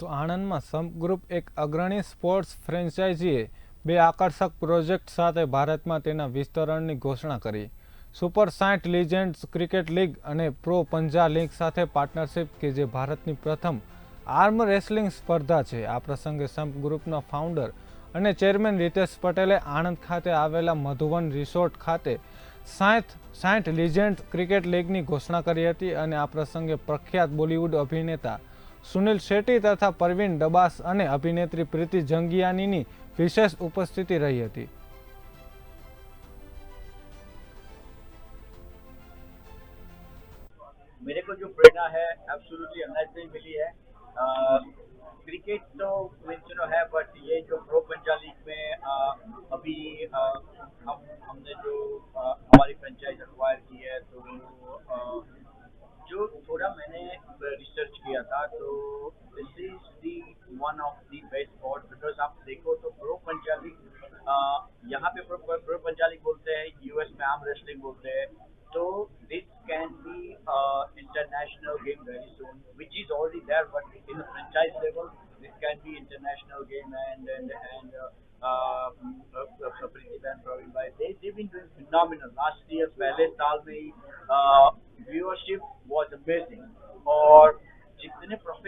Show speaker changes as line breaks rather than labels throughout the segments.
તો આણંદમાં સંપ ગ્રુપ એક અગ્રણી સ્પોર્ટ્સ ફ્રેન્ચાઇઝીએ બે આકર્ષક પ્રોજેક્ટ સાથે ભારતમાં તેના વિસ્તરણની ઘોષણા કરી. સુપર સાઠ લીજેન્ડ્સ ક્રિકેટ લીગ અને પ્રો પંજા લીગ સાથે પાર્ટનરશિપ કે જે ભારતની પ્રથમ આર્મ રેસલિંગ સ્પર્ધા છે. આ પ્રસંગે સંપ ગ્રુપના ફાઉન્ડર અને ચેરમેન રીતેશ પટેલે આણંદ ખાતે આવેલા મધુવન રિસોર્ટ ખાતે સાઠ સાઠ લીજેન્ડ ક્રિકેટ લીગની ઘોષણા કરી હતી અને આ પ્રસંગે પ્રખ્યાત બોલિવૂડ અભિનેતા સુનિલ શેટ્ટી તથા પરવીન ડબાસ અને અભિનેત્રી પ્રીતિ જંગિયાનીની વિશેષ ઉપસ્થિતિ રહી હતી
मेरे को जो प्रेरणा है एब्सोल्युटली अंदर से ही मिली है क्रिकेट तो मीन्स यू नो है बट ये जो प्रो पंजा लीग में अ, अभी अ, हम हमने जो अ, हमारी फ्रेंचाइज किया था तो this is the one of the best spot because आप देखो तो प्रो पंचाली यहाँ पे प्रो पंचाली बोलते हैं यूएस में आम रेस्लिंग बोलते हैं तो this can be international game very soon which is already there but in franchise level this can be international game and and and last year पहले साल में ही व्यूअरशिप वॉज़ अमेजिंग और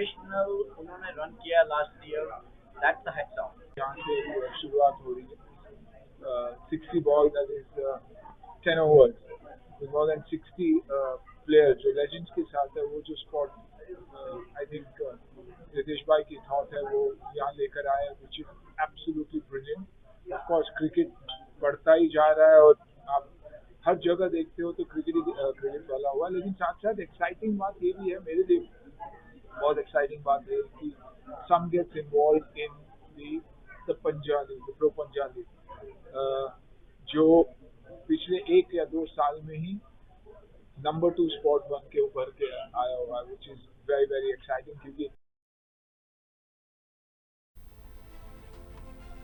प्रोफेशनल उन्होंने रन किया last year that's the heads of
यहाँ से शुरुआत हो रही है। Sixty ball that is ten overs more than sixty player जो लेजेंड्स के साथ है, वो जो स्पॉट आई थिंक रितेश भाई की थॉट है, वो यहाँ लेकर आए which is absolutely brilliant of course cricket बढ़ता ही जा रहा है और आप हर जगह देखते हो तो क्रिकेट क्रिकेट वाला हुआ लेकिन साथ साथ एक्साइटिंग बात ये भी है, मेरे लिए बहुत एक्साइटिंग बात है कि some gets involve in the the Punjabi the pro Punjabi जो पिछले एक या दो साल में ही नंबर टू स्पॉट बन के उभर के आया हुआ है which is very very exciting क्योंकि